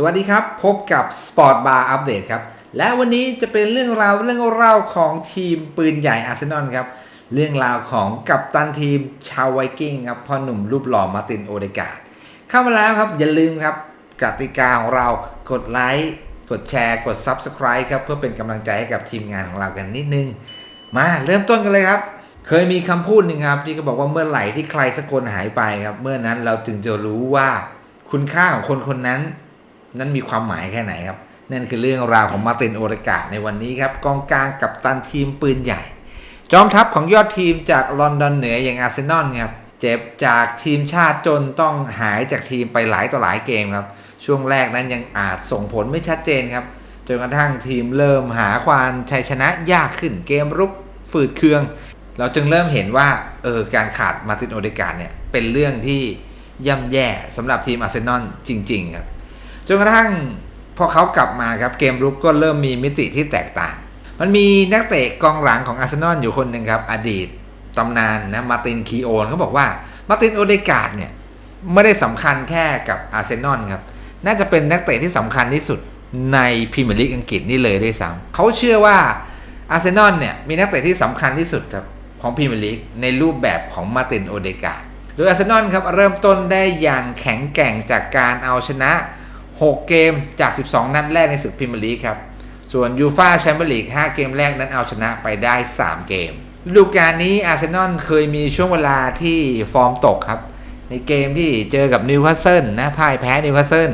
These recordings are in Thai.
สวัสดีครับ พบกับ Sport Bar Update ครับ และวันนี้จะเป็นเรื่องราวเรื่องเล่าของทีมปืนใหญ่อาร์เซนอลครับ เรื่องราวของกัปตันทีมชาวไวกิ้งครับพ่อหนุ่มรูปหล่อมาตินโอเดกาดเข้ามาแล้วครับ อย่าลืมครับกติกาของเรากดไลค์กดแชร์กด Subscribe ครับ เพื่อเป็นกำลังใจให้กับทีมงานของเรากันนิดนึง มาเริ่มต้นกันเลยครับ เคยมีคำพูดหนึ่งครับที่ก็บอกว่าเมื่อไหร่ที่ใครสักคนหายไปครับ เมื่อนั้นเราจึงจะรู้ว่าคุณค่าของคนคนนั้น นั้นมีความหมายแค่ไหนครับนั่นคือเรื่องราวของมาตินโอเดกาดในวันนี้ครับกองกลางกับตันทีมปืนใหญ่ จอมทัพของยอดทีมจากลอนดอนเหนืออย่างอาร์เซนอลครับเจ็บจากทีมชาติจนต้องหายจากทีมไปหลายต่อหลายเกมครับ ช่วงแรกนั้นยังอาจส่งผลไม่ชัดเจนครับจนกระทั่งทีมเริ่มหาความชัยชนะยากขึ้นเกมรุกฝืดเคือง เราจึงเริ่มเห็นว่าเออการขาดมาตินโอเดกาดเนี่ยเป็นเรื่องที่ย่ำแย่สำหรับทีมอาร์เซนอลจริง ๆ ครับ จนกระทั่งพอเขากลับมาครับเกมรุกก็เริ่มมีมิติที่แตกต่าง มันมีนักเตะกองหลังของอาร์เซนอลอยู่คนหนึ่งครับ อดีตตำนานนะมาตินคีโอนเขาบอกว่ามาตินโอเดกาดเนี่ยไม่ได้สำคัญแค่กับอาร์เซนอลครับ น่าจะเป็นนักเตะที่สำคัญที่สุดในพรีเมียร์ลีกอังกฤษนี่เลยด้วยซ้ำเขาเชื่อว่าอาร์เซนอลเนี่ยมีนักเตะที่สำคัญที่สุดครับของพรีเมียร์ลีกในรูปแบบของมาตินโอเดกาดโดยอาร์เซนอลครับเริ่มต้นได้อย่างแข็งแกร่งจากการเอาชนะ 6 เกมจาก 12 นัดแรกในศึกพรีเมียร์ลีกครับ ส่วนยูฟาแชมเปี้ยนลีก 5 เกมแรกนั้นเอาชนะไปได้ 3 เกมฤดูกาลนี้อาร์เซนอลเคยมีช่วงเวลาที่ฟอร์มตกครับ ในเกมที่เจอกับนิวคาสเซิลนะพ่ายแพ้นิวคาสเซิล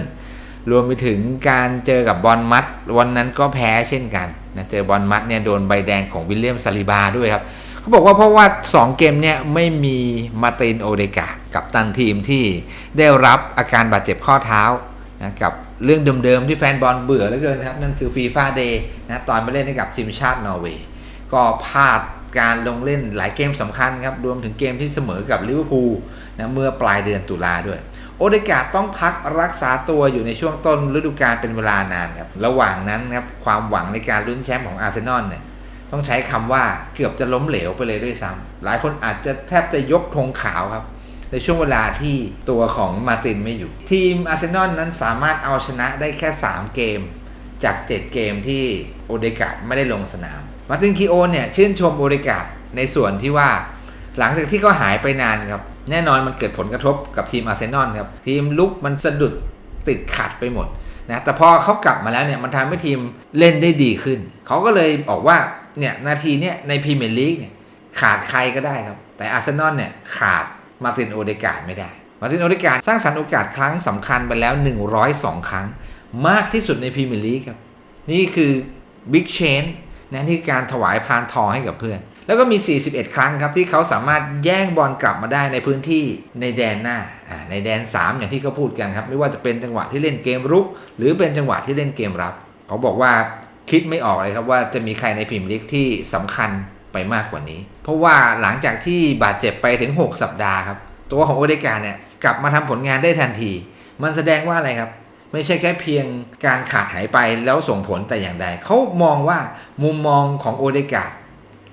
รวมไปถึงการเจอกับบอลมัดวันนั้นก็แพ้เช่นกันนะเจอบอลมัดเนี่ยโดนใบแดงของวิลเลียมซาลิบาด้วยครับเขาบอกว่าเพราะว่า 2 เกมเนี่ยไม่มีมาตินโอเดกากับตันทีมที่ได้รับอาการบาดเจ็บข้อเท้า นะกับเรื่องเดิมๆที่แฟนบอลเบื่อเหลือเกินครับ นั่นคือฟีฟ่าเดย์นะตอนไปเล่นให้กับทีมชาตินอร์เวย์ก็พลาดการลงเล่นหลายเกมสำคัญครับ รวมถึงเกมที่เสมอกับลิเวอร์พูลนะเมื่อปลายเดือนตุลาด้วย โอเดกาต้องพักรักษาตัวอยู่ในช่วงต้นฤดูกาลเป็นเวลานานครับ ระหว่างนั้นครับความหวังในการลุ้นแชมป์ของอาร์เซนอลเนี่ยต้องใช้คำว่าเกือบจะล้มเหลวไปเลยด้วยซ้ำหลายคนอาจจะแทบจะยกธงขาวครับ ในช่วงเวลาที่ตัวของมาตินไม่อยู่ ทีมอาร์เซนอลนั้นสามารถเอาชนะได้แค่ 3 เกม จาก 7 เกมที่โอเดกาดไม่ได้ลงสนาม มาตินคีโอเนี่ยชื่นชมโอเดกาดในส่วนที่ว่า หลังจากที่เขาหายไปนานครับ แน่นอนมันเกิดผลกระทบกับทีมอาร์เซนอลครับ ทีมลุกมันสะดุดติดขัดไปหมดนะแต่พอเขากลับมาแล้วเนี่ยมันทำให้ทีมเล่นได้ดีขึ้น เขาก็เลยบอกว่าเนี่ยนาทีเนี่ยในพรีเมียร์ลีกเนี่ยขาดใครก็ได้ครับ แต่อาร์เซนอลเนี่ยขาด มาตินโอเดกาดไม่ได้ มาตินโอเดกาดสร้างสรรค์โอกาสครั้งสำคัญไปแล้ว 102 ครั้ง มากที่สุดในพรีเมียร์ลีกครับ นี่คือบิ๊กเชนนะนี่คือการถวายพานทองให้กับเพื่อน แล้วก็มี 41 ครั้งครับที่เขาสามารถแย่งบอลกลับมาได้ในพื้นที่ในแดนหน้า ในแดน 3 อย่างที่เขาพูดกันครับ ไม่ว่าจะเป็นจังหวะที่เล่นเกมรุก หรือเป็นจังหวะที่เล่นเกมรับ เขาบอกว่าคิดไม่ออกเลยครับว่าจะมีใครในพรีเมียร์ลีกที่สำคัญ ไปมากกว่านี้ เพราะว่าหลังจากที่บาดเจ็บไปถึง 6 สัปดาห์ครับ ตัวของโอเดกาเนี่ยกลับมาทำผลงานได้ทันที มันแสดงว่าอะไรครับ ไม่ใช่แค่เพียงการขาดหายไปแล้วส่งผลแต่อย่างใดเขามองว่ามุมมองของโอเดกา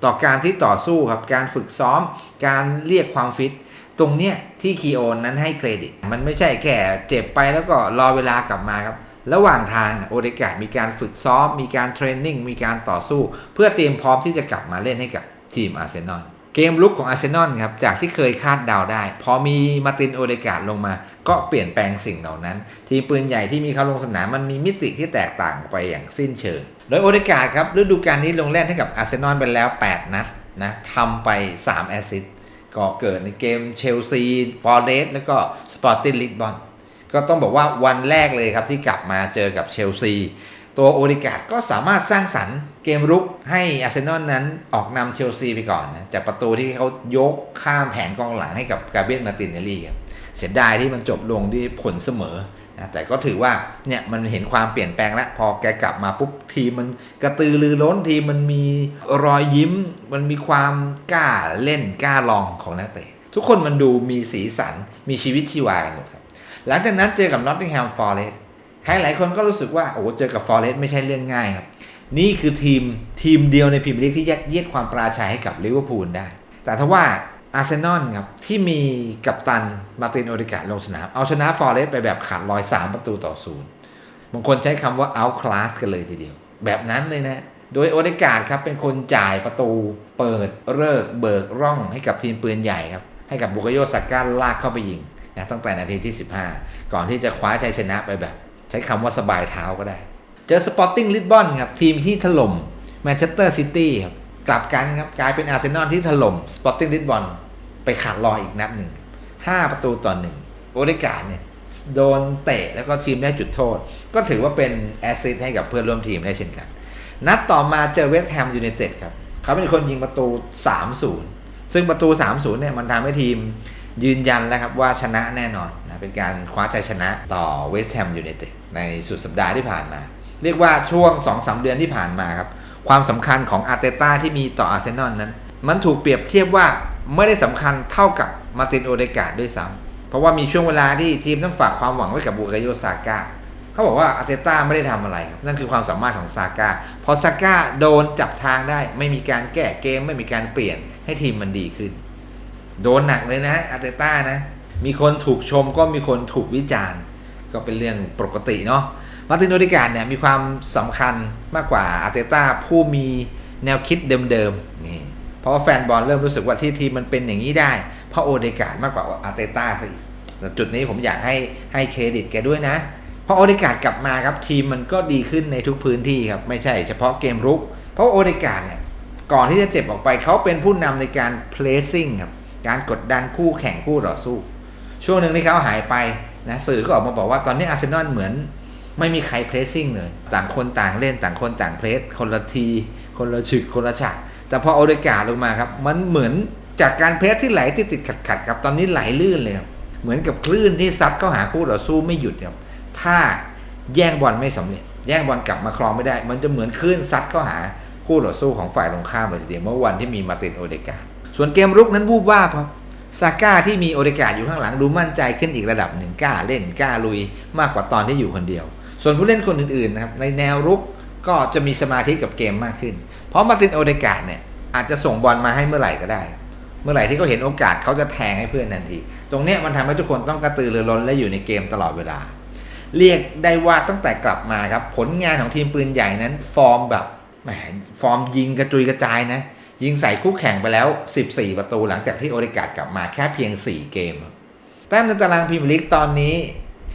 ต่อการที่ต่อสู้ครับการฝึกซ้อม การเรียกความฟิตตรงเนี้ยที่คีโอนนั้นให้เครดิต มันไม่ใช่แค่เจ็บไปแล้วก็รอเวลากลับมาครับ ระหว่างทางโอเดกามีการฝึกซ้อม มีการเทรนนิ่ง มีการต่อสู้ เพื่อเตรียมพร้อมที่จะกลับมาเล่นให้กับทีมอาร์เซนอล เกมลุกของอาร์เซนอลครับ จากที่เคยคาดเดาได้ พอมีมาตินโอเดกาลงมา ก็เปลี่ยนแปลงสิ่งเหล่านั้น ทีมปืนใหญ่ที่มีเขาลงสนามมันมีมิติที่แตกต่างไปอย่างสิ้นเชิง โดยโอเดกาครับฤดูกาลนี้ลงเล่นให้กับอาร์เซนอลไปแล้ว 8 นัดนะทำไป 3 แอสซิสต์ก็เกิดในเกมเชลซี ฟอร์เรสต์แล้วก็สปอร์ติ้งลิสบอน ก็ต้องบอกว่าวันแรกเลยครับที่กลับมาเจอกับเชลซี ตัวโอริกาดก็สามารถสร้างสรรค์เกมรุกให้อาร์เซนอลนั้นออกนำเชลซีไปก่อนนะจากประตูที่เขายกข้ามแผงกองหลังให้กับกาเบรียลมาตินเนลลี่ครับเสียดายที่มันจบลงด้วยผลเสมอนะแต่ก็ถือว่าเนี่ยมันเห็นความเปลี่ยนแปลงแล้ว พอแกกลับมาปุ๊บทีมมันกระตือรือร้นทีมมันมีรอยยิ้ม มันมีความกล้าเล่นกล้าลองของนักเตะทุกคนมันดูมีสีสันมีชีวิตชีวากันหมดครับ หลังจากนั้นเจอกับนอตติงแฮมฟอร์เรสต์ใครหลายคนก็รู้สึกว่าโอ้เจอกับฟอร์เรสต์ไม่ใช่เรื่องง่ายครับ นี่คือทีมทีมเดียวในพรีเมียร์ลีกที่ยัดเยียดความปราชัยให้กับลิเวอร์พูลได้ แต่ถ้าว่าอาร์เซนอลครับที่มีกัปตันมาร์ตินโอเดกาลงสนาม เอาชนะฟอร์เรสต์ไปแบบขาดลอย 3 ประตูต่อศูนย์บางคนใช้คำว่า outclass กันเลยทีเดียว แบบนั้นเลยนะ โดยโอเดกาดครับเป็นคนจ่ายประตูเปิดเลิกเบิกร่องให้กับทีมปืนใหญ่ครับให้กับบุกโยสาก้าลากเข้าไปยิง นะตั้งแต่นาทีที่ 15 ก่อนที่จะคว้าชัยชนะไปแบบ ใช้คำว่าสบายเท้าก็ได้ เจอสปอร์ติ้งลิสบอนครับทีมที่ถล่มแมนเชสเตอร์ซิตี้ครับกลับกันครับกลายเป็นอาร์เซนอลที่ถล่มสปอร์ติ้งลิสบอนไปขาดลอยอีกนัดหนึ่ง5 ประตูต่อหนึ่งโอเดกาเนี่ยโดนเตะแล้วก็ทีมได้จุดโทษ ก็ถือว่าเป็นแอสซิสให้กับเพื่อนร่วมทีมได้เช่นกัน นัดต่อมาเจอเวสต์แฮมยูไนเต็ดครับ เขาเป็นคนยิงประตู 3-0 ซึ่งประตู 3-0 เนี่ยมันทำให้ทีม ยืนยันแล้วครับว่าชนะแน่นอนนะเป็นการคว้าชัยชนะต่อเวสต์แฮมยูไนเต็ดในสุดสัปดาห์ที่ผ่านมา เรียกว่าช่วง 2-3 เดือนที่ผ่านมาครับ ความสำคัญของอาร์เตต้าที่มีต่ออาร์เซนอลนั้น มันถูกเปรียบเทียบว่าไม่ได้สำคัญเท่ากับมาตินโอเดกาดด้วยซ้ำเพราะว่ามีช่วงเวลาที่ทีมต้องฝากความหวังไว้กับบูกาโยซาก้าเขาบอกว่าอาร์เตต้าไม่ได้ทำอะไรครับนั่นคือความสามารถของซาก้าพอซาก้าโดนจับทางได้ ไม่มีการแก้เกมไม่มีการเปลี่ยนให้ทีมมันดีขึ้น โดนหนักเลยนะอาร์เตต้านะ มีคนถูกชมก็มีคนถูกวิจารณ์ ก็เป็นเรื่องปกติเนาะมาตินโอเดกาดเนี่ยมีความสำคัญมากกว่าอาร์เตต้าผู้มีแนวคิดเดิมๆนี่เพราะว่าแฟนบอลเริ่มรู้สึกว่าที่ทีมมันเป็นอย่างนี้ได้ เพราะโอเดกาดมากกว่าอาร์เตต้าซะอีกแต่จุดนี้ผมอยากให้ให้เครดิตแกด้วยนะพอโอเดกาดกลับมาครับทีมมันก็ดีขึ้นในทุกพื้นที่ครับไม่ใช่เฉพาะเกมรุก เพราะโอเดกาดเนี่ยก่อนที่จะเจ็บออกไปเขาเป็นผู้นำในการ placing ครับ การกดดันคู่แข่งคู่ต่อสู้ ช่วงหนึ่งที่เขาหายไปนะสื่อก็ออกมาบอกว่าตอนนี้อาร์เซนอลเหมือนไม่มีใคร placing เลย ต่างคนต่างเล่นต่างคนต่างเพลสคนละที คนละฉึกคนละฉากแต่พอโอเดกาลงมาครับ มันเหมือนจากการเพลสที่ไหลติดติดขัดขัดๆครับตอนนี้ไหลลื่นเลยครับเหมือนกับคลื่นที่ซัดเข้าหาคู่ต่อสู้ไม่หยุดครับถ้าแย่งบอลไม่สำเร็จ แย่งบอลกลับมาครองไม่ได้ มันจะเหมือนคลื่นซัดเข้าหาคู่ต่อสู้ของฝ่ายตรงข้ามเลยทีเดียวเมื่อวันที่มีมาตินโอเดกา ส่วนเกมรุกนั้นวูบวาบครับซาก้าที่มีโอเดกาดอยู่ข้างหลังดูมั่นใจขึ้นอีกระดับหนึ่งกล้าเล่นกล้าลุยมากกว่าตอนที่อยู่คนเดียว ส่วนผู้เล่นคนอื่นๆนะครับในแนวรุกก็จะมีสมาธิกับเกมมากขึ้น เพราะมาตินโอเดกาดเนี่ยอาจจะส่งบอลมาให้เมื่อไหร่ก็ได้ เมื่อไหร่ที่เขาเห็นโอกาสเขาจะแทงให้เพื่อนทันที ตรงนี้มันทำให้ทุกคนต้องกระตือรือร้นและอยู่ในเกมตลอดเวลา เรียกได้ว่าตั้งแต่กลับมาครับผลงานของทีมปืนใหญ่นั้น ฟอร์มแบบแหมฟอร์มยิงกระจุยกระจายนะ ยิงใส่คู่แข่งไปแล้ว 14 ประตูหลังจากที่โอเดกาดกลับมาแค่เพียง 4 เกม แต้มในตารางพรีเมียร์ลีกตอนนี้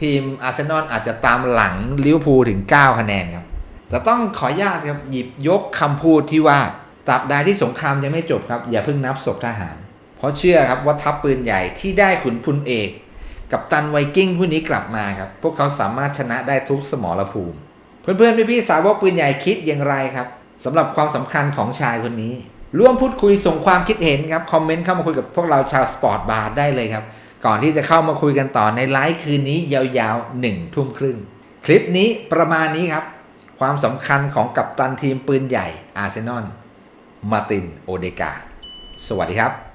ทีมอาร์เซนอลอาจจะตามหลังลิเวอร์พูลถึง 9 คะแนนครับแต่ต้องขออนุญาตครับหยิบยกคำพูดที่ว่าตราบใดที่สงครามยังไม่จบครับ อย่าเพิ่งนับศพทหาร เพราะเชื่อครับว่าทัพปืนใหญ่ที่ได้ขุนพลเอก กับตันไวกิ้งผู้นี้กลับมาครับพวกเขาสามารถชนะได้ทุกสมรภูมิ เพื่อนๆพี่ๆสาวกปืนใหญ่คิดอย่างไรครับสำหรับความสำคัญของชายคนนี้ ร่วมพูดคุยส่งความคิดเห็นครับ คอมเมนต์เข้ามาคุยกับพวกเราชาวสปอร์ตบาร์ได้เลยครับ ก่อนที่จะเข้ามาคุยกันต่อในไลฟ์คืนนี้ยาวๆหนึ่งทุ่มครึ่งคลิปนี้ประมาณนี้ครับ ความสำคัญของกัปตันทีมปืนใหญ่อาร์เซนอลมาตินโอเดกา สวัสดีครับ